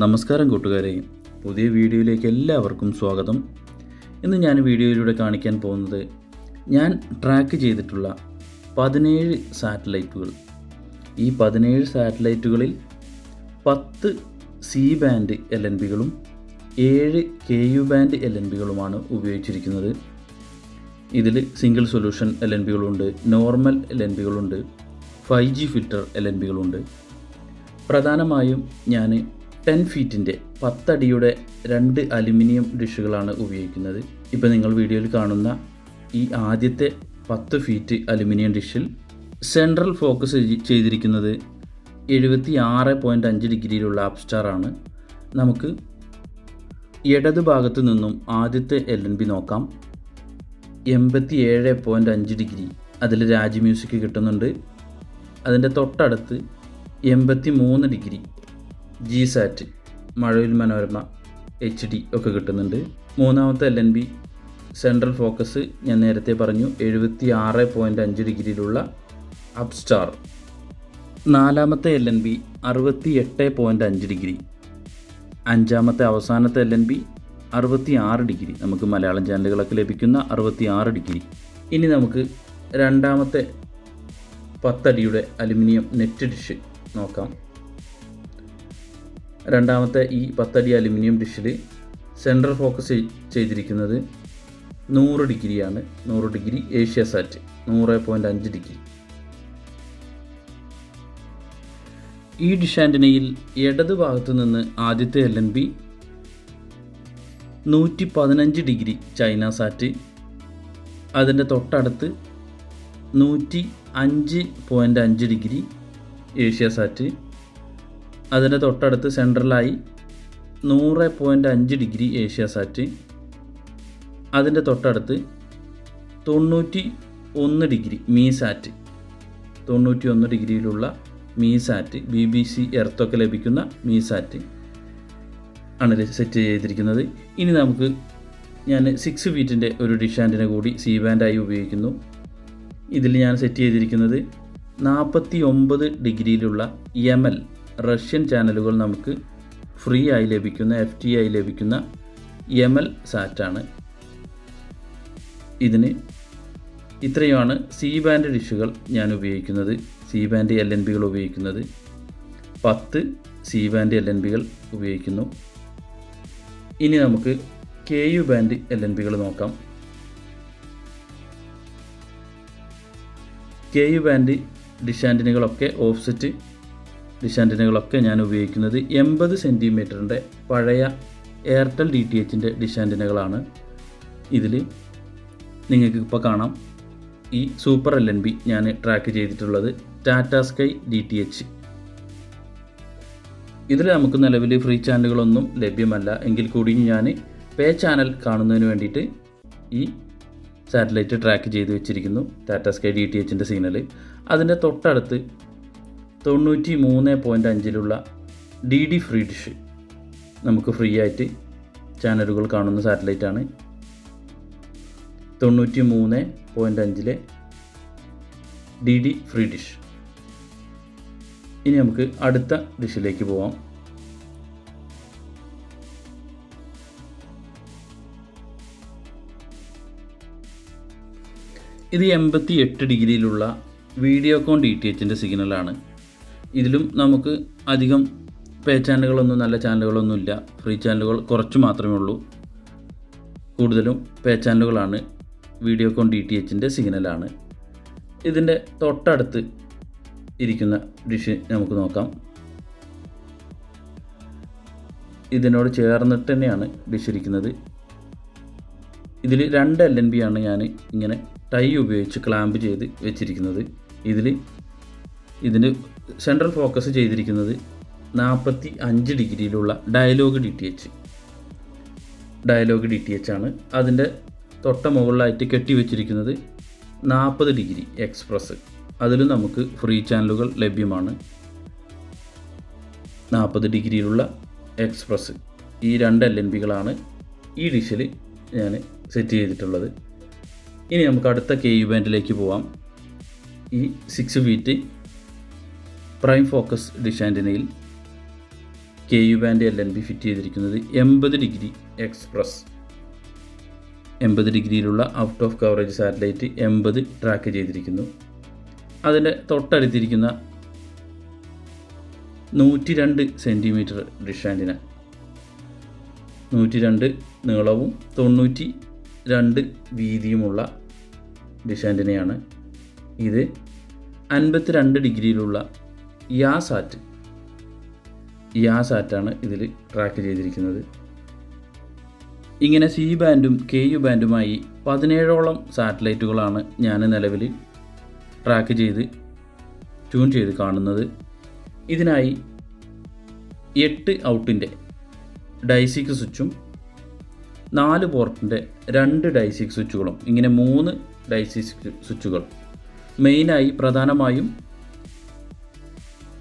നമസ്കാരം കൂട്ടുകാരെ. പുതിയ വീഡിയോയിലേക്ക് എല്ലാവർക്കും സ്വാഗതം. ഇന്ന് ഞാൻ വീഡിയോയിലൂടെ കാണിക്കാൻ പോകുന്നത് ഞാൻ ട്രാക്ക് ചെയ്തിട്ടുള്ള പതിനേഴ് സാറ്റലൈറ്റുകൾ. ഈ പതിനേഴ് സാറ്റലൈറ്റുകളിൽ പത്ത് സി ബാൻഡ് എൽ എൻ ബികളും ഏഴ് K U band L N ബികളുമാണ് ഉപയോഗിച്ചിരിക്കുന്നത്. ഇതിൽ സിംഗിൾ സൊല്യൂഷൻ എൽ എൻ ബികളുണ്ട് normal L N ബികളുണ്ട് five G filter L N ബികളുണ്ട് പ്രധാനമായും ഞാൻ ടെൻ ഫീറ്റിന്റെ പത്തടിയുടെ രണ്ട് അലുമിനിയം ഡിഷുകളാണ് ഉപയോഗിക്കുന്നത്. ഇപ്പോൾ നിങ്ങൾ വീഡിയോയിൽ കാണുന്ന ഈ ആദ്യത്തെ പത്ത് ഫീറ്റ് അലുമിനിയം ഡിഷിൽ സെൻട്രൽ ഫോക്കസ് ചെയ്തിരിക്കുന്നത് എഴുപത്തി ആറ് പോയിന്റ് അഞ്ച് ഡിഗ്രിയിലുള്ള അപ്സ്റ്റാർ ആണ്. നമുക്ക് ഇടത് ഭാഗത്ത് നിന്നും ആദ്യത്തെ എൽ എൻ ബി നോക്കാം. എൺപത്തി ഏഴ് പോയിന്റ് അഞ്ച് ഡിഗ്രി. അതിൽ രാജ് മ്യൂസിക് കിട്ടുന്നുണ്ട്. അതിന്റെ തൊട്ടടുത്ത് എൺപത്തി മൂന്ന് degree. G sat Mazhavil Manorama H D ഒക്കെ കിട്ടുന്നുണ്ട്. മൂന്നാമത്തെ L N B central focus ഞാൻ നേരത്തെ പറഞ്ഞു എഴുപത്തി ആറ് പോയിന്റ് അഞ്ച് ഡിഗ്രിയിലുള്ള അപ്സ്റ്റാർ നാലാമത്തെ എൽ എൻ ബി അറുപത്തി എട്ട് പോയിന്റ് അഞ്ച് ഡിഗ്രി. അഞ്ചാമത്തെ അവസാനത്തെ എൽ എൻ ബി അറുപത്തി ആറ് ഡിഗ്രി. നമുക്ക് മലയാളം ചാനലുകളൊക്കെ ലഭിക്കുന്ന അറുപത്തി ആറ് ഡിഗ്രി. ഇനി നമുക്ക് രണ്ടാമത്തെ പത്തടിയുടെ അലുമിനിയം നെറ്റ് ഡിഷ് നോക്കാം. രണ്ടാമത്തെ ഈ പത്തടി അലുമിനിയം ഡിഷിൽ സെൻട്രൽ ഫോക്കസ് ചെയ്തിരിക്കുന്നത് നൂറ് ഡിഗ്രിയാണ്. നൂറ് ഡിഗ്രി ഏഷ്യ സാറ്റ് നൂറ് പോയിന്റ് അഞ്ച് ഡിഗ്രി. ഈ ഡിഷ് ആന്റനയിൽ ഇടത് ഭാഗത്ത് നിന്ന് ആദ്യത്തെ എൽ എൻ ബി നൂറ്റി പതിനഞ്ച് ഡിഗ്രി ചൈന സാറ്റ് അതിന്റെ തൊട്ടടുത്ത് നൂറ്റി അഞ്ച് പോയിന്റ് അഞ്ച് ഡിഗ്രി ഏഷ്യ സാറ്റ് അതിന്റെ തൊട്ടടുത്ത് സെൻട്രലായി നൂറ് പോയിന്റ് അഞ്ച് ഡിഗ്രി ഏഷ്യ സാറ്റ്. അതിന്റെ തൊട്ടടുത്ത് തൊണ്ണൂറ്റി ഒന്ന് ഡിഗ്രി മീ സാറ്റ്. തൊണ്ണൂറ്റി ഒന്ന് ഡിഗ്രിയിലുള്ള Measat B B C എർത്തൊക്കെ ലഭിക്കുന്ന മീ സാറ്റ് ആണ് സെറ്റ് ചെയ്തിരിക്കുന്നത്. ഇനി നമുക്ക് ഞാൻ സിക്സ് ഫീറ്റിന്റെ ഒരു ഡിഷ് ആന്റിനെ കൂടി സി ബാൻഡായി ഉപയോഗിക്കുന്നു. ഇതിൽ ഞാൻ സെറ്റ് ചെയ്തിരിക്കുന്നത് നാൽപ്പത്തി ഒമ്പത് ഡിഗ്രിയിലുള്ള എൽ റഷ്യൻ ചാനലുകൾ നമുക്ക് ഫ്രീ ആയി ലഭിക്കുന്ന എഫ് ടി ആയി ലഭിക്കുന്ന എം എൽ സാറ്റാണ് ഇതിന് ഇത്രയുമാണ് സി ബാൻഡ് ഡിഷുകൾ ഞാൻ ഉപയോഗിക്കുന്നത്. സി ബാൻഡ് എൽ എൻ ബികൾ ഉപയോഗിക്കുന്നത്. പത്ത് സി ബാൻഡ് എൽ എൻ ബികൾ ഉപയോഗിക്കുന്നു. ഇനി നമുക്ക് K U band L N ബികൾ നോക്കാം. കെ യു ബാൻഡ് ഡിഷാന്റിനുകളൊക്കെ ഓഫ്സെറ്റ് ഡിഷാന്റിനുകളൊക്കെ ഞാൻ ഉപയോഗിക്കുന്നത് എൺപത് സെന്റിമീറ്ററിന്റെ പഴയ എയർടെൽ ഡി ടി എച്ചിന്റെ ഡിഷാന്റിനകളാണ് ഇതിൽ നിങ്ങൾക്ക് ഇപ്പോൾ കാണാം. ഈ സൂപ്പർ എൽ എൻ ബി ഞാൻ ട്രാക്ക് ചെയ്തിട്ടുള്ളത് Tata Sky D T H. ഇതിൽ നമുക്ക് നിലവിൽ ഫ്രീ ചാനലുകളൊന്നും ലഭ്യമല്ല. എങ്കിൽ കൂടി ഞാൻ പേ ചാനൽ കാണുന്നതിന് വേണ്ടിയിട്ട് ഈ സാറ്റലൈറ്റ് ട്രാക്ക് ചെയ്ത് വെച്ചിരിക്കുന്നു ടാറ്റ സ്കൈ ഡി ടി എച്ചിന്റെ സിഗ്നൽ അതിന്റെ തൊട്ടടുത്ത് തൊണ്ണൂറ്റി മൂന്ന് പോയിന്റ് അഞ്ചിലുള്ള ഡി ഡി ഫ്രീ ഡിഷ് നമുക്ക് ഫ്രീ ആയിട്ട് ചാനലുകൾ കാണുന്ന സാറ്റലൈറ്റാണ്. തൊണ്ണൂറ്റി മൂന്ന് പോയിന്റ് അഞ്ചിലെ ഡി ഡി ഫ്രീ ഡിഷ് ഇനി നമുക്ക് അടുത്ത ഡിഷിലേക്ക് പോവാം. ഇത് എൺപത്തി എട്ട് ഡിഗ്രിയിലുള്ള വീഡിയോകോൺ ഡി ടി എച്ചിന്റെ സിഗ്നലാണ്. ഇതിലും നമുക്ക് അധികം പേ ചാനലുകളൊന്നും നല്ല ചാനലുകളൊന്നും ഇല്ല. ഫ്രീ ചാനലുകൾ കുറച്ച് മാത്രമേ ഉള്ളൂ. കൂടുതലും പേ ചാനലുകളാണ്. വീഡിയോകോൺ ഡി ടി എച്ചിന്റെ സിഗ്നലാണ്. ഇതിന്റെ തൊട്ടടുത്ത് ഇരിക്കുന്ന ഡിഷ് നമുക്ക് നോക്കാം. ഇതിനോട് ചേർന്നിട്ട് തന്നെയാണ് ഡിഷ് ഇരിക്കുന്നത്. ഇതിൽ രണ്ട് എൽ എൻ ബി ആണ് ഞാൻ ഇങ്ങനെ ടൈ ഉപയോഗിച്ച് ക്ലാമ്പ് ചെയ്ത് വെച്ചിരിക്കുന്നത്. ഇതിൽ ഇതിന് സെൻട്രൽ ഫോക്കസ് ചെയ്തിരിക്കുന്നത് നാൽപ്പത്തി അഞ്ച് ഡിഗ്രിയിലുള്ള Dialog D T H Dialog D T H ആണ്. അതിന്റെ തൊട്ട മുകളിലായിട്ട് കെട്ടി വെച്ചിരിക്കുന്നത് നാൽപ്പത് ഡിഗ്രി എക്സ്പ്രസ് അതിലും നമുക്ക് ഫ്രീ ചാനലുകൾ ലഭ്യമാണ്. നാൽപ്പത് ഡിഗ്രിയിലുള്ള എക്സ്പ്രസ് ഈ രണ്ട് എൽ എൻ ബികളാണ് ഈ ഡിഷിൽ ഞാൻ സെറ്റ് ചെയ്തിട്ടുള്ളത്. ഇനി നമുക്ക് അടുത്ത കെ യു ബാൻഡിലേക്ക് പോവാം. ഈ six feet prime focus dish K U band L N B fit ചെയ്തിരിക്കുന്നത് എൺപത് ഡിഗ്രി എക്സ്പ്രസ്. എൺപത് ഡിഗ്രിയിലുള്ള ഔട്ട് ഓഫ് കവറേജ് സാറ്റലൈറ്റ് എൺപത് ട്രാക്ക് ചെയ്തിരിക്കുന്നു. അതിന്റെ തൊട്ടടുത്തിരിക്കുന്ന നൂറ്റി രണ്ട് സെന്റിമീറ്റർ ഡിഷ് നൂറ്റി രണ്ട് നീളവും തൊണ്ണൂറ്റി രണ്ട് വീതിയുമുള്ള ഡിഷ് ഇത് അൻപത്തിരണ്ട് ഡിഗ്രിയിലുള്ള യാ യാസാറ്റാണ് ഇതിൽ ട്രാക്ക് ചെയ്തിരിക്കുന്നത്. ഇങ്ങനെ സി ബാൻഡും കെ യു ബാൻഡുമായി പതിനേഴോളം സാറ്റലൈറ്റുകളാണ് ഞാൻ നിലവിൽ ട്രാക്ക് ചെയ്ത് ട്യൂൺ ചെയ്ത് കാണുന്നത്. ഇതിനായി എട്ട് ഔട്ടിന്റെ ഡൈസിക് സ്വിച്ചും നാല് പോർട്ടിന്റെ രണ്ട് ഡൈസിക് സ്വിച്ചുകളും ഇങ്ങനെ മൂന്ന് ഡൈസിക് സ്വിച്ചുകൾ മെയിനായി പ്രധാനമായും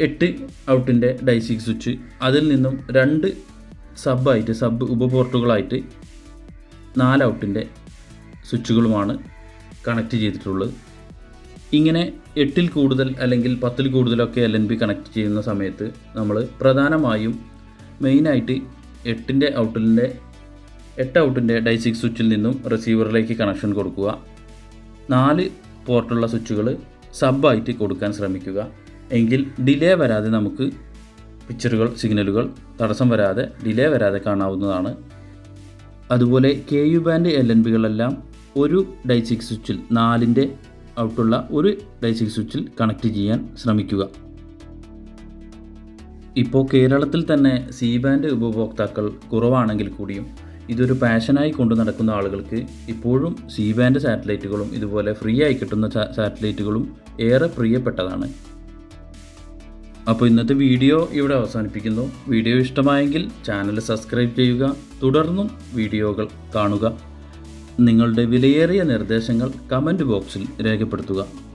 എട്ട് ഔട്ടിന്റെ ഡൈസിക് സ്വിച്ച്. അതിൽ നിന്നും രണ്ട് സബായിട്ട് സബ് ഉപപോർട്ടുകളായിട്ട് നാല് ഔട്ടിന്റെ സ്വിച്ചുകളുമാണ് കണക്ട് ചെയ്തിട്ടുള്ളത്. ഇങ്ങനെ എട്ടിൽ കൂടുതൽ അല്ലെങ്കിൽ പത്തിൽ കൂടുതലൊക്കെ എൽ എൻ ബി കണക്ട് ചെയ്യുന്ന സമയത്ത് നമ്മൾ പ്രധാനമായും മെയിനായിട്ട് എട്ടിന്റെ ഔട്ടിന്റെ എട്ട് ഔട്ടിന്റെ ഡൈസിക് സ്വിച്ചിൽ നിന്നും റിസീവറിലേക്ക് കണക്ഷൻ കൊടുക്കുക. നാല് പോർട്ടുള്ള സ്വിച്ചുകൾ സബായിട്ട് കൊടുക്കാൻ ശ്രമിക്കുക. എങ്കിൽ ഡിലേ വരാതെ നമുക്ക് പിക്ചറുകൾ സിഗ്നലുകൾ തടസ്സം വരാതെ ഡിലേ വരാതെ കാണാവുന്നതാണ്. അതുപോലെ K U band L N ബികളെല്ലാം ഒരു ഡൈസിക് സ്വിച്ചിൽ നാലിന്റെ ഔട്ടുള്ള ഒരു ഡൈസിക് സ്വിച്ചിൽ കണക്ട് ചെയ്യാൻ ശ്രമിക്കുക. ഇപ്പോൾ കേരളത്തിൽ തന്നെ സി ബാൻഡ് ഉപഭോക്താക്കൾ കുറവാണെങ്കിൽ കൂടിയും ഇതൊരു പാഷനായി കൊണ്ടു നടക്കുന്ന ആളുകൾക്ക് ഇപ്പോഴും സി ബാൻഡ് സാറ്റലൈറ്റുകളും ഇതുപോലെ ഫ്രീ ആയി കിട്ടുന്ന സാറ്റലൈറ്റുകളും ഏറെ പ്രിയപ്പെട്ടതാണ്. അപ്പോൾ ഇന്നത്തെ വീഡിയോ ഇവിടെ അവസാനിപ്പിക്കുന്നു. വീഡിയോ ഇഷ്ടമായെങ്കിൽ ചാനൽ സബ്സ്ക്രൈബ് ചെയ്യുക തുടർന്നും വീഡിയോകൾ കാണുക. നിങ്ങളുടെ വിലയേറിയ നിർദ്ദേശങ്ങൾ കമന്റ് ബോക്സിൽ രേഖപ്പെടുത്തുക.